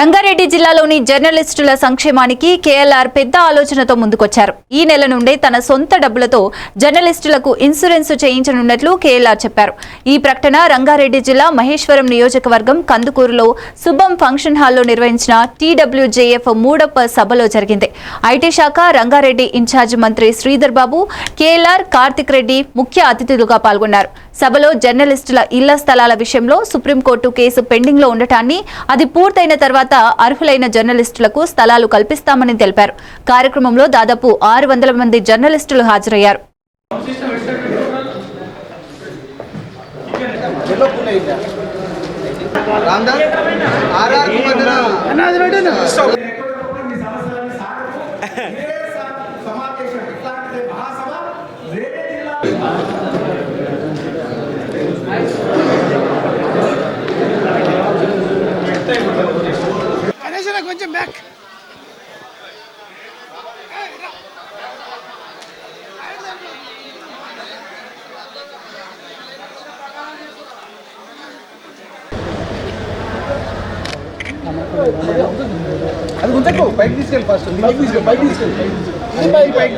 రంగారెడ్డి జిల్లాలోని జర్నలిస్టుల సంక్షేమానికి కేఎల్ఆర్ పెద్ద ఆలోచనతో ముందుకొచ్చారు. ఈ నెల నుండే తన సొంత డబ్బులతో జర్నలిస్టులకు ఇన్సూరెన్స్ చేయించనున్నట్లు కేఎల్ఆర్ చెప్పారు. ఈ ప్రకటన రంగారెడ్డి జిల్లా మహేశ్వరం నియోజకవర్గం కందుకూరులో శుభం ఫంక్షన్ హాల్లో నిర్వహించిన టీడబ్ల్యూజేఎఫ్ మూడప్ప సభలో జరిగింది. ఐటీ శాఖ రంగారెడ్డి ఇన్ఛార్జ్ మంత్రి Sridhar Babu K L R Karthik Reddy ముఖ్య అతిథులుగా పాల్గొన్నారు. సభలో జర్నలిస్టుల ఇళ్ళ స్థలాల విషయంలో సుప్రీంకోర్టు కేసు పెండింగ్లో ఉండటాన్ని అది పూర్తయిన తర్వాత అర్హులైన జర్నలిస్టులకు స్థలాలు కల్పిస్తామని తెలిపారు. కార్యక్రమంలో దాదాపు ఆరు వందల మంది జర్నలిస్టులు హాజరయ్యారు. ఆర్ఆర్ కొంచెం బ్యాక్ అది ఉంచకు పైకి తీసుకెళ్ళి ఫస్ట్ పైకి తీసుకెళ్ళి పైకి తీసుకెళ్ళి. పైకి పైకి.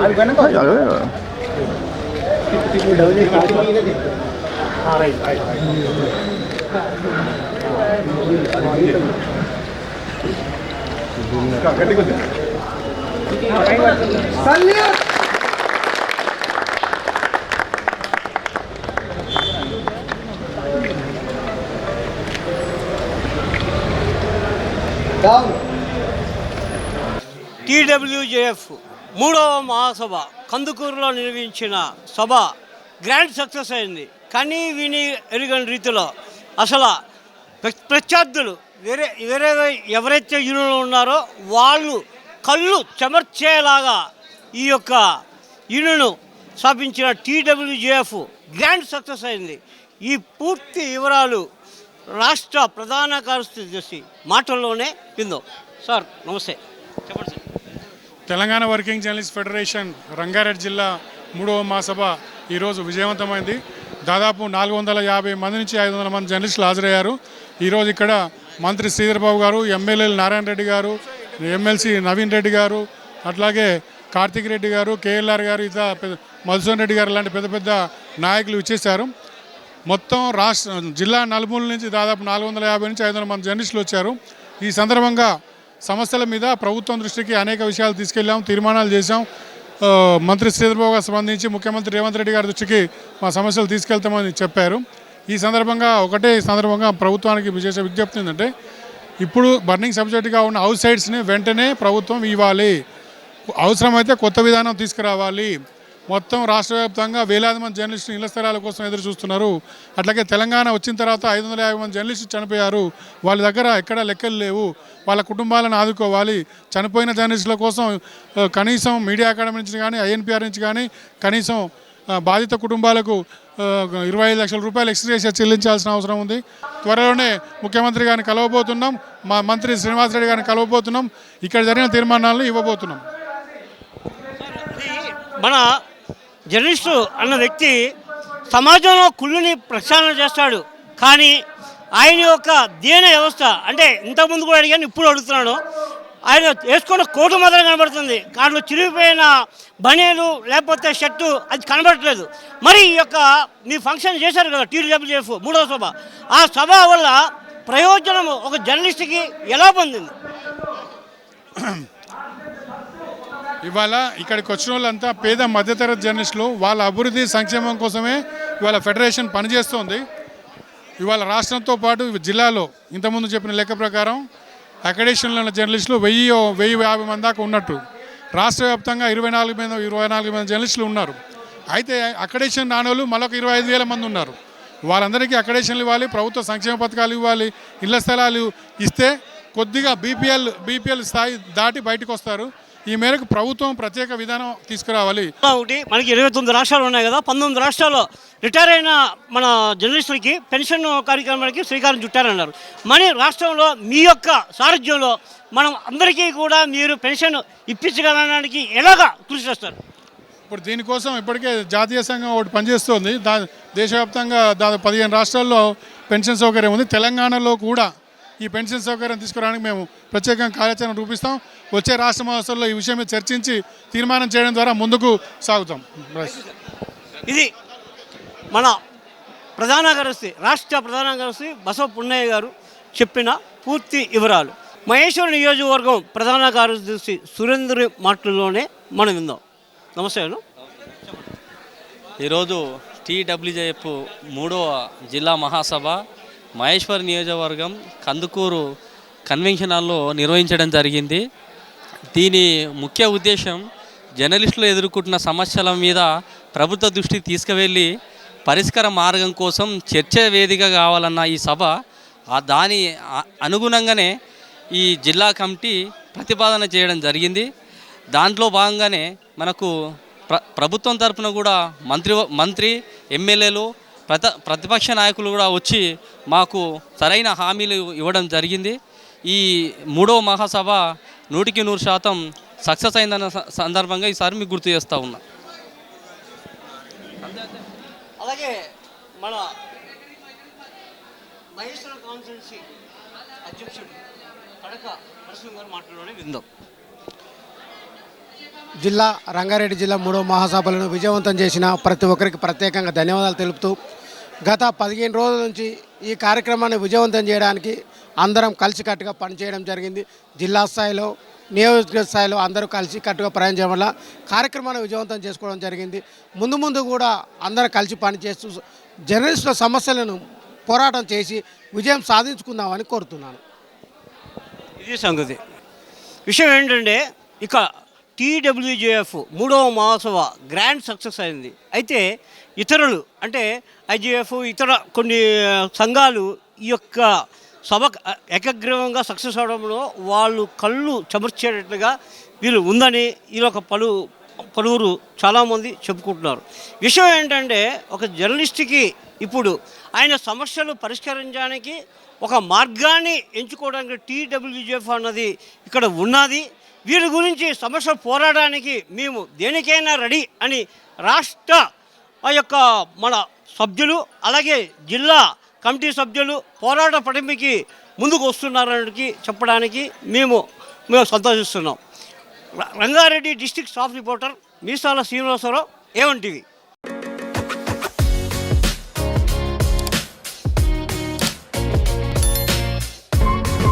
అది వెనక డౌన్ టీడబ్ల్యూజేఎఫ్ మూడవ మహాసభ కందుకూరులో నిర్వహించిన సభ గ్రాండ్ సక్సెస్ అయింది. కనీ విని ఎరుగని రీతిలో అసలు ప్రత్యర్థులు. వేరే వేరే ఎవరైతే యూనియన్లో ఉన్నారో వాళ్ళు కళ్ళు చెమర్చేలాగా ఈ యొక్క యూనియన్ స్థాపించిన టీడబ్ల్యూజేఎఫ్ గ్రాండ్ సక్సెస్ అయింది. ఈ పూర్తి వివరాలు రాష్ట్ర ప్రధాన కార్యదర్శి మాటల్లోనే విందాం. సార్ నమస్తే. చెప్పండి sir. Telangana working journalist federation Rangareddy జిల్లా మూడవ మహాసభ ఈరోజు విజయవంతమైంది. దాదాపు నాలుగు వందల యాభై మంది నుంచి ఐదు వందల మంది జర్నలిస్టులు హాజరయ్యారు. ఈరోజు ఇక్కడ మంత్రి శ్రీధర్బాబు గారు ఎమ్మెల్యేలు నారాయణ రెడ్డి గారు ఎమ్మెల్సీ నవీన్ రెడ్డి గారు అట్లాగే కార్తిక్ రెడ్డి గారు కేఎల్ఆర్ గారు ఇతర పెద్ద మధుసూన్ రెడ్డి గారు లాంటి పెద్ద పెద్ద నాయకులు ఇచ్చేశారు. మొత్తం రాష్ట్ర జిల్లా నలుమూల నుంచి దాదాపు నాలుగు వందల యాభై నుంచి ఐదు వందల మంది జర్నలిస్టులు వచ్చారు. ఈ సందర్భంగా సమస్యల మీద ప్రభుత్వం దృష్టికి అనేక విషయాలు తీసుకెళ్ళాం తీర్మానాలు చేశాం. మంత్రి శ్రీధర్బాబు గారు స్పందించి ముఖ్యమంత్రి రేవంత్ రెడ్డి గారి దృష్టికి మా సమస్యలు తీసుకెళ్తామని చెప్పారు. ఈ సందర్భంగా ఒకటే ఈ సందర్భంగా ప్రభుత్వానికి విశేష విజ్ఞప్తి ఏంటంటే ఇప్పుడు బర్నింగ్ సబ్జెక్టుగా ఉన్న హౌస్ సైడ్స్ని వెంటనే ప్రభుత్వం ఇవ్వాలి. అవసరమైతే కొత్త విధానం తీసుకురావాలి. మొత్తం రాష్ట్ర వ్యాప్తంగా వేలాది మంది జర్నలిస్టులు ఇళ్ళ స్థలాల కోసం ఎదురు చూస్తున్నారు. అట్లాగే తెలంగాణ వచ్చిన తర్వాత ఐదు వందల యాభై మంది జర్నలిస్టులు చనిపోయారు. వాళ్ళ దగ్గర ఎక్కడ లెక్కలు లేవు. వాళ్ళ కుటుంబాలను ఆదుకోవాలి. చనిపోయిన జర్నలిస్టుల కోసం కనీసం మీడియా అకాడమీ నుంచి కానీ ఐఎన్పిఆర్ నుంచి కానీ కనీసం బాధిత కుటుంబాలకు ఇరవై ఐదు లక్షల రూపాయలు ఎక్స్గ్రేషియా చెల్లించాల్సిన అవసరం ఉంది. త్వరలోనే ముఖ్యమంత్రి గారిని కలవబోతున్నాం మా మంత్రి శ్రీనివాసరెడ్డి గారిని కలవబోతున్నాం ఇక్కడ జరిగిన తీర్మానాలను ఇవ్వబోతున్నాం. మన జర్నలిస్టు అన్న వ్యక్తి సమాజంలో కుళ్ళుని ప్రక్షాళన చేస్తాడు. కానీ ఆయన యొక్క దీన వ్యవస్థ అంటే ఇంతకుముందు కూడా అడిగాను ఇప్పుడు అడుగుతున్నాను. ఆయన వేసుకున్న కోటు మాత్రం కనబడుతుంది. దాంట్లో చిరిగిపోయిన బనీలు లేకపోతే షర్టు అది కనబడట్లేదు. మరి ఈ యొక్క మీ ఫంక్షన్ చేశారు కదా టీడీడబ్ల్యూఎఫ్ మూడవ సభ. ఆ సభ వల్ల ప్రయోజనం ఒక జర్నలిస్ట్కి ఎలా పొందింది? ఇవాళ ఇక్కడికి వచ్చిన వాళ్ళంతా పేద మధ్యతరగతి జర్నలిస్టులు వాళ్ళ అభివృద్ధి సంక్షేమం కోసమే ఇవాళ ఫెడరేషన్ పనిచేస్తోంది. ఇవాళ రాష్ట్రంతో పాటు జిల్లాలో ఇంతకుముందు చెప్పిన లెక్క ప్రకారం అకాడేషన్లో ఉన్న జర్నలిస్టులు వెయ్యి వెయ్యి యాభై మంది దాకా ఉన్నట్టు. రాష్ట్ర వ్యాప్తంగా ఇరవై నాలుగు మీద ఇరవై నాలుగు మంది జర్నలిస్టులు ఉన్నారు. అయితే అకాడేషన్ రానోళ్ళు మరొక ఇరవై ఐదు వేల మంది ఉన్నారు. వాళ్ళందరికీ అకాడేషన్లు ఇవ్వాలి ప్రభుత్వ సంక్షేమ పథకాలు ఇవ్వాలి ఇళ్ళ స్థలాలు ఇస్తే కొద్దిగా బీపీఎల్ బీపీఎల్ స్థాయి దాటి బయటకు వస్తారు. ఈ మేరకు ప్రభుత్వం ప్రత్యేక విధానం తీసుకురావాలి. ఒకటి మనకి ఇరవై తొమ్మిది రాష్ట్రాలు ఉన్నాయి కదా పంతొమ్మిది రాష్ట్రాల్లో రిటైర్ అయిన మన జర్నలిస్టులకి పెన్షన్ కార్యక్రమానికి శ్రీకారం చుట్టారన్నారు. మరి రాష్ట్రంలో మీ యొక్క సారథ్యంలో మనం అందరికీ కూడా మీరు పెన్షన్ ఇప్పించగలడానికి ఎలాగా కృషి చేస్తారు? ఇప్పుడు దీనికోసం ఇప్పటికే జాతీయ సంఘం ఒకటి పనిచేస్తోంది. దా దేశవ్యాప్తంగా దాదాపు పదిహేను రాష్ట్రాల్లో పెన్షన్ సౌకర్యం ఉంది. తెలంగాణలో కూడా ఈ పెన్షన్ సౌకర్యం తీసుకురావడానికి మేము ప్రత్యేకంగా కార్యాచరణ రూపిస్తాం. వచ్చే రాష్ట్ర మహోత్సవంలో ఈ విషయం మీద చర్చించి తీర్మానం చేయడం ద్వారా ముందుకు సాగుతాం. ఇది మన ప్రధాన కార్యదర్శి రాష్ట్ర ప్రధాన కార్యదర్శి బసవ పున్నయ్య గారు చెప్పిన పూర్తి వివరాలు. మహేశ్వర నియోజకవర్గం ప్రధాన కార్యదర్శి సురేంద్ర మాటల్లోనే మనం విందాం. నమస్తే ఈరోజు టీడబ్ల్యూజేఎఫ్ మూడవ జిల్లా మహాసభ మహేశ్వర్ నియోజకవర్గం కందుకూరు కన్వెన్షన్ హాల్లో నిర్వహించడం జరిగింది. దీని ముఖ్య ఉద్దేశం జర్నలిస్టులు ఎదుర్కొంటున్న సమస్యల మీద ప్రభుత్వ దృష్టి తీసుకువెళ్ళి పరిష్కార మార్గం కోసం చర్చ వేదిక కావాలన్న ఈ సభ ఆ దాని అనుగుణంగానే ఈ జిల్లా కమిటీ ప్రతిపాదన చేయడం జరిగింది. దాంట్లో భాగంగానే మనకు ప్ర ప్రభుత్వం తరపున కూడా మంత్రి మంత్రి ఎమ్మెల్యేలు ప్రత ప్రతిపక్ష నాయకులు కూడా వచ్చి మాకు సరైన హామీలు ఇవ్వడం జరిగింది. ఈ మూడవ మహాసభ నూటికి నూరు శాతం సక్సెస్ అయిందన్న స- సందర్భంగా ఈసారి మీకు గుర్తు చేస్తూ ఉన్నా. అలాగే మన మహేశ్వర కాన్స్టిట్యున్సీ అధ్యక్షుడు కడక నరసింహ గారు మాట్లాడడం విందాం. జిల్లా రంగారెడ్డి జిల్లా మూడో మహాసభలను విజయవంతం చేసిన ప్రతి ఒక్కరికి ప్రత్యేకంగా ధన్యవాదాలు తెలుపుతూ గత పదిహేను రోజుల నుంచి ఈ కార్యక్రమాన్ని విజయవంతం చేయడానికి అందరం కలిసికట్టుగా పనిచేయడం జరిగింది. జిల్లా స్థాయిలో నియోజకవర్గ స్థాయిలో అందరూ కలిసి కట్టుగా ప్రయాణించడం వల్ల కార్యక్రమాన్ని విజయవంతం చేసుకోవడం జరిగింది. ముందు ముందు కూడా అందరం కలిసి పనిచేస్తూ జర్నలిస్టుల సమస్యలను పోరాటం చేసి విజయం సాధించుకుందామని కోరుతున్నాను. ఇది సంగతి. విషయం ఏంటంటే ఇక టీడబ్ల్యూజేఎఫ్ మూడవ మహోత్సవ గ్రాండ్ సక్సెస్ అయింది. అయితే ఇతరులు అంటే ఐజీఎఫ్ ఇతర కొన్ని సంఘాలు ఈ యొక్క సభ ఏకగ్రీవంగా సక్సెస్ అవడంలో వాళ్ళు కళ్ళు చెమర్చేటట్లుగా వీళ్ళు ఉందని వీళ్ళొక పలు పలువురు చాలామంది చెప్పుకుంటున్నారు. విషయం ఏంటంటే ఒక జర్నలిస్ట్కి ఇప్పుడు ఆయన సమస్యలు పరిష్కరించడానికి ఒక మార్గాన్ని ఎంచుకోవడానికి టీడబ్ల్యూజీఎఫ్ అన్నది ఇక్కడ ఉన్నది. వీరి గురించి సమస్య పోరాడడానికి మేము దేనికైనా రెడీ అని రాష్ట్ర ఆ యొక్క మన సభ్యులు అలాగే జిల్లా కమిటీ సభ్యులు పోరాట పటిమికి ముందుకు వస్తున్నారని చెప్పడానికి మేము మేము సంతోషిస్తున్నాం. Rangareddy district staff reporter Meesala Srinivasarao ఏమంటివి